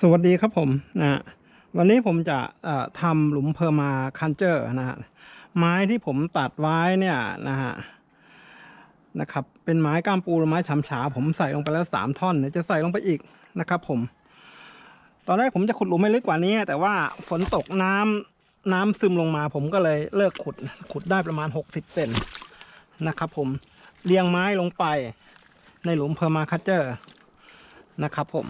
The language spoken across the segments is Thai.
สวัสดีครับผมนะวันนี้ผมจะทำหลุมเพอร์มาคันเจอร์นะฮะไม้ที่ผมตัดไว้เนี่ยนะฮะนะครับ เป็นไม้ก้ามปูหรือไม้ฉำฉา ผมใส่ลงไปแล้วสามท่อนเดี๋ยวจะใส่ลงไปอีกนะครับผม ตอนแรกผมจะขุดหลุมไม่ลึกกว่านี้ แต่ว่าฝนตกน้ำน้ำซึมลงมาผมก็เลยเลิกขุดขุดได้ประมาณ 60เซนนะครับผมเรียงไม้ลงไปในหลุมเพอร์มาคันเจอร์นะครับผม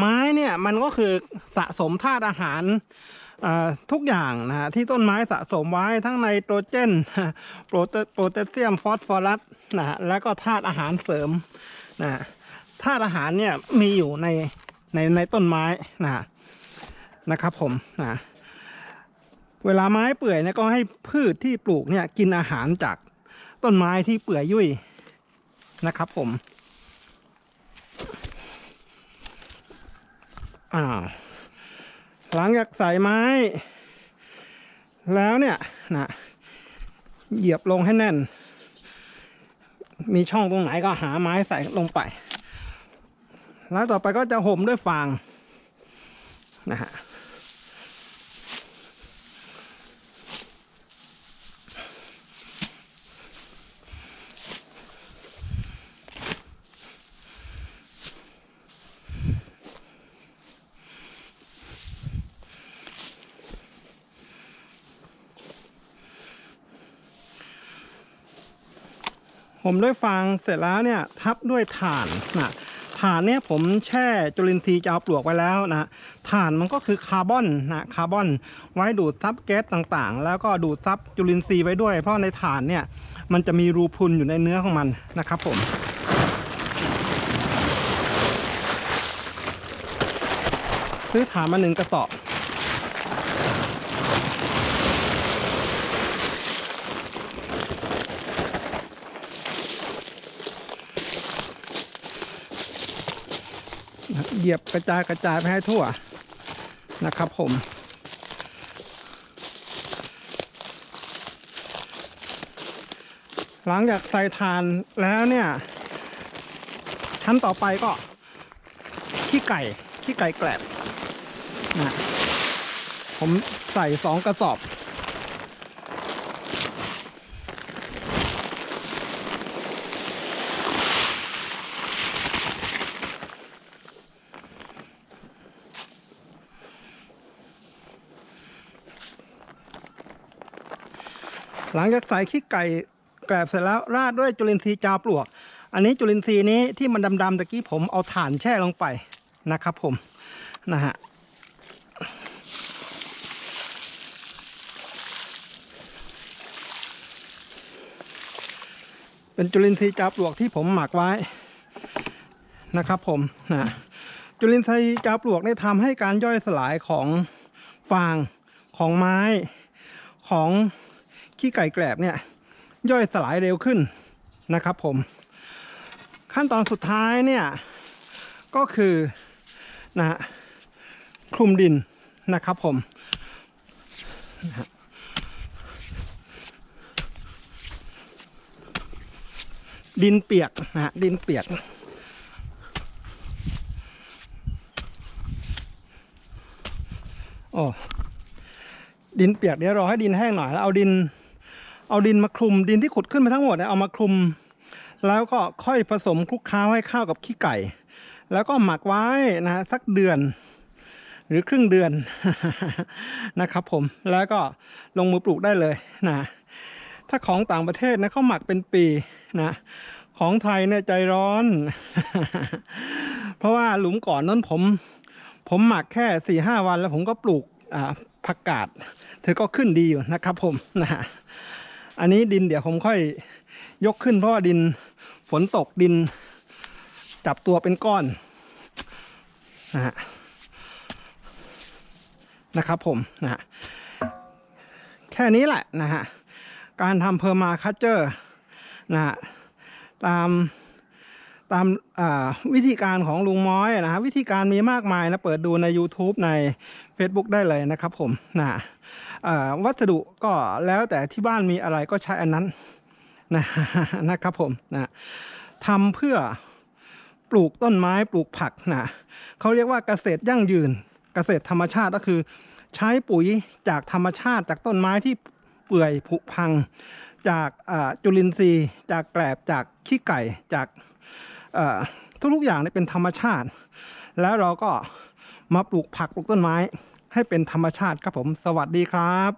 ไี่ยมันก็คือสะสมธาตุอาหารทุกอย่างนะฮะที่ต้นไม้สะสมไว้ทั้งไนโตรเจนโปรเตโปรแทสเซียมฟอสฟอรัสนะฮะแล้วก็ธาตุอาหารเสริมนะธาตุอาหารเนี่ยมีอยู่ในในในต้นไม้นะฮะนะครับผมนะเวลาไม้เปื่อยเนี่ยก็ให้พืชที่ปลูกเนี่ยกินอาหารจากต้นไม้ที่เปื่อยยุ่ยนะครับผม อ่าหลังจากใส่ไม้ แล้วเนี่ยนะเหยียบลงให้แน่น มีช่องตรงไหนก็หาไม้ใส่ลงไป แล้วต่อไปก็จะห่มด้วยฟางนะฮะ ห่มด้วยฟางเสร็จแล้วเนี่ยทับด้วยถ่านนะถ่านเนี่ยผมแช่จุลินทรีย์จะเอาปลวกไว้แล้วนะถ่านมันก็คือคาร์บอนนะคาร์บอน ไว้ดูดซับแก๊สต่างๆ แล้วก็ดูดซับจุลินทรีย์ไว้ด้วย เพราะในถ่านเนี่ยมันจะมีรูพุนอยู่ในเนื้อของมันนะครับผมซื้อถ่านมาหนึ่งกระสอบ เหยียบกระจายกระจายไปให้ทั่วนะครับผมหลังจากใส่ทานแล้วเนี่ย ชั้นต่อไปก็ขี้ไก่ขี้ไก่แกลบนะผมใส่สองกระสอบ หลังจากใส่ขี้ไก่แกลบเสร็จแล้วราดด้วยจุลินทรีย์จาปลวก อันนี้จุลินทรีย์นี้ที่มันดำๆตะกี้ผมเอาถ่านแช่ลงไปนะครับผมนะฮะเป็นจุลินทรีย์จาปลวกที่ผมหมักไว้นะครับผมนะจุลินทรีย์จาปลวกเนี่ยทำให้การย่อยสลายของฟางของไม้ของ ขี้ไก่แกลบเนี่ยย่อยสลายเร็วขึ้นนะครับผม ขั้นตอนสุดท้ายเนี่ยก็คือนะฮะคลุมดินนะครับผมนะดินเปียกนะฮะดินเปียก โอ้ ดินเปียกเดี๋ยวรอให้ดินแห้งหน่อยแล้วเอาดิน เอาดินมาคลุมดินที่ขุดขึ้นมาทั้งหมดเนี่ยเอามาคลุม แล้วก็ค่อยผสมคลุกเคล้าให้ข้าวกับขี้ไก่ แล้วก็หมักไว้นะฮะสักเดือน หรือครึ่งเดือนนะครับผมแล้วก็ลงมือปลูกได้เลยนะถ้าของต่างประเทศนะเขาหมักเป็นปีนะของไทยเนี่ยใจร้อน เพราะว่าหลุมก่อนนั้นผม ผมหมักแค่สี่ห้าวันแล้วผมก็ปลูกอ่าผักกาดเธอก็ขึ้นดีอยู่นะครับผมนะฮะ อันนี้ดินเดี๋ยวผมค่อยยกขึ้นเพราะว่าดินฝนตกดิน จับตัวเป็นก้อนนะฮะนะครับผมนะฮะแค่นี้แหละนะฮะการทำเพอร์มาคัตเจอร์นะฮะตาม ตามวิธีการของลุงม้อยนะฮะวิธีการมีมากมายนะเปิดดูใน YouTube ใน Facebook ได้เลยนะครับผมนะวัสดุก็แล้วแต่ที่บ้านมีอะไรก็ใช้อันนั้นนะนะครับผมนะทำเพื่อปลูกต้นไม้ปลูกผักนะเขาเรียกว่าเกษตรยั่งยืน เกษตรธรรมชาติก็คือ ใช้ปุ๋ยจากธรรมชาติจากต้นไม้ที่เปื่อยผุพัง จากจุลินทรีย์ จากแกลบจากขี้ไก่จาก ทุกๆอย่างเนี่ยเป็นธรรมชาติ แล้วเราก็มาปลูกผักปลูกต้นไม้ให้เป็นธรรมชาติครับผม สวัสดีครับ